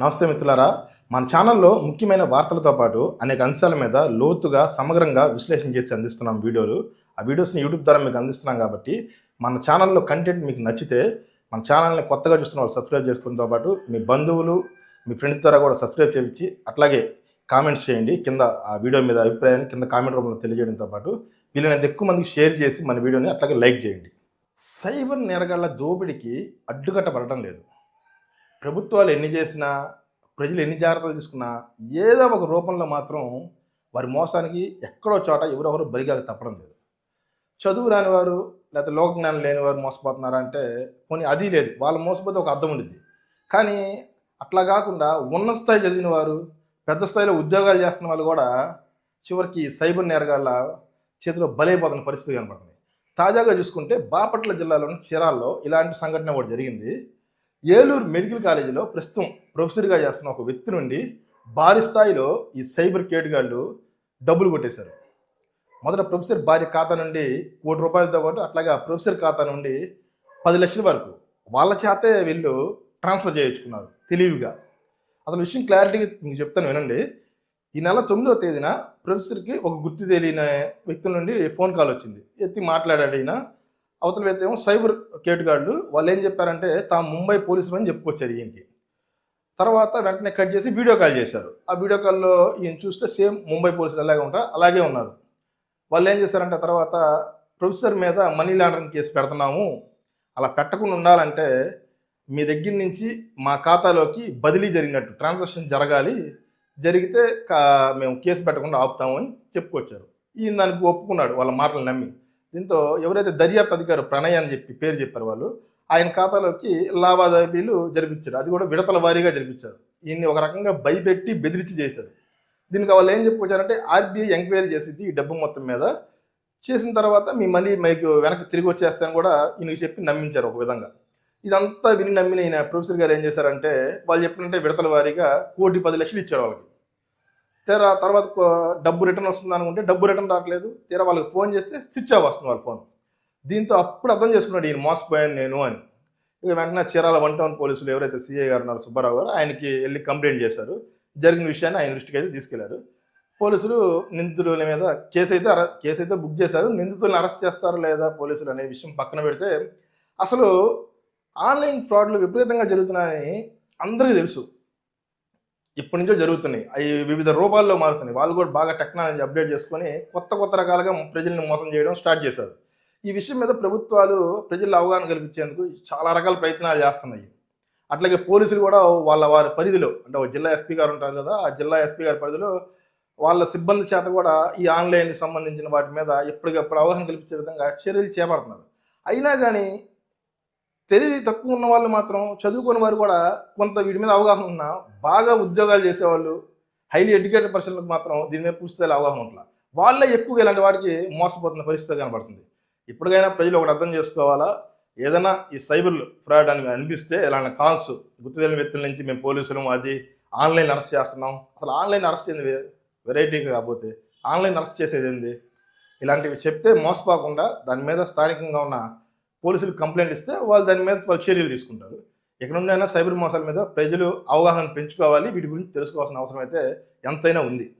నమస్తే మిత్రులారా మన ఛానల్లో ముఖ్యమైన వార్తలతో పాటు అనేక అంశాల మీద లోతుగా సమగ్రంగా విశ్లేషణ చేసి అందిస్తున్నాం వీడియోలు. ఆ వీడియోస్ని యూట్యూబ్ ద్వారా మీకు అందిస్తున్నాం కాబట్టి మన ఛానల్లో కంటెంట్ మీకు నచ్చితే మన ఛానల్ని కొత్తగా చూస్తున్న వాళ్ళు సబ్స్క్రైబ్ చేసుకోవడంతో పాటు మీ బంధువులు మీ ఫ్రెండ్స్ ద్వారా కూడా సబ్స్క్రైబ్ చేయించి అట్లాగే కామెంట్స్ చేయండి. కింద ఆ వీడియో మీద అభిప్రాయాన్ని కింద కామెంట్ రూపంలో తెలియజేయడంతో పాటు వీళ్ళని ఎక్కువ మందికి షేర్ చేసి మన వీడియోని అట్లాగే లైక్ చేయండి. సైబర్ నేరగాళ్ళ దోపిడీకి అడ్డుకట్టబడటం లేదు. ప్రభుత్వాలు ఎన్ని చేసినా ప్రజలు ఎన్ని జాగ్రత్తలు తీసుకున్నా ఏదో ఒక రూపంలో మాత్రం వారి మోసానికి ఎక్కడో చోట ఎవరెవరు బలిగా తప్పడం లేదు. చదువు రాని వారు లేకపోతే లోక జ్ఞానం లేని వారు మోసపోతున్నారా అంటే పోనీ అది లేదు. వాళ్ళు మోసపోతే ఒక అర్థం ఉండిద్ది. కానీ అట్లా కాకుండా ఉన్న స్థాయి చదివిన వారు పెద్ద స్థాయిలో ఉద్యోగాలు చేస్తున్న వాళ్ళు కూడా చివరికి సైబర్ నేరగాళ్ళ చేతిలో బలైపోతున్న పరిస్థితి కనపడుతుంది. తాజాగా చూసుకుంటే బాపట్ల జిల్లాలోని చీరాల్లో ఇలాంటి సంఘటన ఒకటి జరిగింది. ఏలూరు మెడికల్ కాలేజీలో ప్రస్తుతం ప్రొఫెసర్గా చేస్తున్న ఒక వ్యక్తి నుండి భారీ స్థాయిలో ఈ సైబర్ కేటుగాళ్ళు డబ్బులు కొట్టేశారు. మొదట ప్రొఫెసర్ భార్య ఖాతా నుండి కోటి రూపాయలతో పాటు అట్లాగా ప్రొఫెసర్ ఖాతా నుండి పది లక్షల వరకు వాళ్ళ చేతే వీళ్ళు ట్రాన్స్ఫర్ చేయించుకున్నారు తెలివిగా. అసలు విషయం క్లారిటీగా మీకు చెప్తాను వినండి. ఈ నెల తొమ్మిదవ తేదీన ప్రొఫెసర్కి ఒక గుర్తు తెలియని వ్యక్తి నుండి ఫోన్ కాల్ వచ్చింది. ఎత్తి మాట్లాడాడు అయినా అవతల వ్యక్తి ఏమో సైబర్ కేటుగాళ్ళు వాళ్ళు ఏం చెప్పారంటే తాము ముంబై పోలీసులు అని చెప్పుకొచ్చారు ఈయనకి. తర్వాత వెంటనే కట్ చేసి వీడియో కాల్ చేశారు. ఆ వీడియో కాల్లో ఈయన చూస్తే సేమ్ ముంబై పోలీసులు అలాగే ఉంటారు అలాగే ఉన్నారు. వాళ్ళు ఏం చేశారంటే తర్వాత ప్రొఫెసర్ మీద మనీ లాండరింగ్ కేసు పెడుతున్నాము అలా పెట్టకుండా ఉండాలంటే మీ దగ్గర నుంచి మా ఖాతాలోకి బదిలీ జరిగినట్టు ట్రాన్సాక్షన్ జరగాలి జరిగితే కా- మేము కేసు పెట్టకుండా ఆపుతాము అని చెప్పుకొచ్చారు. ఈయన దానికి ఒప్పుకున్నాడు వాళ్ళ మాటలు నమ్మి. దీంతో ఎవరైతే దర్యాప్తు అధికారు ప్రణయ్ అని చెప్పి పేరు చెప్పారు వాళ్ళు ఆయన ఖాతాలోకి లావాదేవీలు జరిపించారు. అది కూడా విడతల వారీగా జరిపించారు. ఈయన్ని ఒక రకంగా భయపెట్టి బెదిరించి చేశారు. దీనికి వాళ్ళు ఏం చెప్పుకొచ్చారంటే ఆర్బీఐ ఎంక్వైరీ చేసింది ఈ డబ్బు మొత్తం మీద. చేసిన తర్వాత మీ మనీ మీకు వెనక్కి తిరిగి వచ్చేస్తాను కూడా ఈయనకి చెప్పి నమ్మించారు ఒక విధంగా. ఇదంతా విని నమ్మిన ఈయన ప్రొఫెసర్ గారు ఏం చేశారంటే వాళ్ళు చెప్పినట్టే విడతల వారీగా కోటి పది లక్షలు ఇచ్చారు వాళ్ళకి. తీరా తర్వాత డబ్బు రిటర్న్ వస్తుంది అనుకుంటే డబ్బు రిటర్న్ రావట్లేదు. తీరా వాళ్ళకి ఫోన్ చేస్తే స్విచ్ ఆఫ్ వస్తుంది వాళ్ళ ఫోన్ దీంతో అప్పుడు అర్థం చేసుకున్నాడు ఈయన మోసపోయాను నేను అని. ఇక వెంటనే చీరాల వన్ టౌన్ పోలీసులు ఎవరైతే సీఐ గారు ఉన్నారో సుబ్బారావు గారు ఆయనకి వెళ్ళి కంప్లైంట్ చేశారు. జరిగిన విషయాన్ని ఆయన దృష్టికి అయితే తీసుకెళ్ళారు. పోలీసులు నిందితుల మీద కేసు అయితే అరె కేసు అయితే బుక్ చేశారు. నిందితులను అరెస్ట్ చేస్తారు లేదా పోలీసులు అనే విషయం పక్కన పెడితే అసలు ఆన్లైన్ ఫ్రాడ్లు విపరీతంగా జరుగుతున్నాయని అందరికీ తెలుసు. ఇప్పటి నుంచో జరుగుతున్నాయి. అవి వివిధ రూపాల్లో మారుతున్నాయి. వాళ్ళు కూడా బాగా టెక్నాలజీ అప్డేట్ చేసుకొని కొత్త కొత్త రకాలుగా ప్రజల్ని మోసం చేయడం స్టార్ట్ చేశారు. ఈ విషయం మీద ప్రభుత్వాలు ప్రజల్లో అవగాహన కల్పించేందుకు చాలా రకాల ప్రయత్నాలు చేస్తున్నాయి. అట్లాగే పోలీసులు కూడా వాళ్ళ వారి పరిధిలో అంటే ఒక జిల్లా ఎస్పీ గారు ఉంటారు కదా ఆ జిల్లా ఎస్పీ గారి పరిధిలో వాళ్ళ సిబ్బంది చేత కూడా ఈ ఆన్లైన్కి సంబంధించిన వాటి మీద ఎప్పటికప్పుడు అవగాహన కల్పించే విధంగా చర్యలు చేపడుతున్నారు. అయినా కానీ తెలివి తక్కువ ఉన్న వాళ్ళు మాత్రం చదువుకున్న వారు కూడా కొంత వీటి మీద అవగాహన ఉన్న బాగా ఉద్యోగాలు చేసేవాళ్ళు హైలీ ఎడ్యుకేటెడ్ పర్సన్లకు మాత్రం దీని మీద పూర్తిస్థాయిలో అవగాహన ఉండాలి. వాళ్ళే ఎక్కువగా ఇలాంటి వాటికి మోసపోతున్న పరిస్థితి కనబడుతుంది. ఇప్పటికైనా ప్రజలు ఒకటి అర్థం చేసుకోవాలా? ఏదైనా ఈ సైబర్ ఫ్రాడ్ అని అనిపిస్తే ఇలాంటి కాల్స్ గుర్తు వ్యక్తుల నుంచి మేము పోలీసులు అది ఆన్లైన్ అరెస్ట్ చేస్తున్నాం. అసలు ఆన్లైన్ అరెస్ట్ ఏంది? వెరైటీ కాకపోతే ఆన్లైన్ అరెస్ట్ చేసేది ఏంది? ఇలాంటివి చెప్తే మోసపోకుండా దాని మీద స్థానికంగా ఉన్న పోలీసులు కంప్లైంట్ ఇస్తే వాళ్ళు దాని మీద వాళ్ళు చర్యలు తీసుకుంటారు. ఎక్కడుండైనా సైబర్ మోసాల మీద ప్రజలు అవగాహన పెంచుకోవాలి. వీటి గురించి తెలుసుకోవాల్సిన అవసరం అయితే ఎంతైనా ఉంది.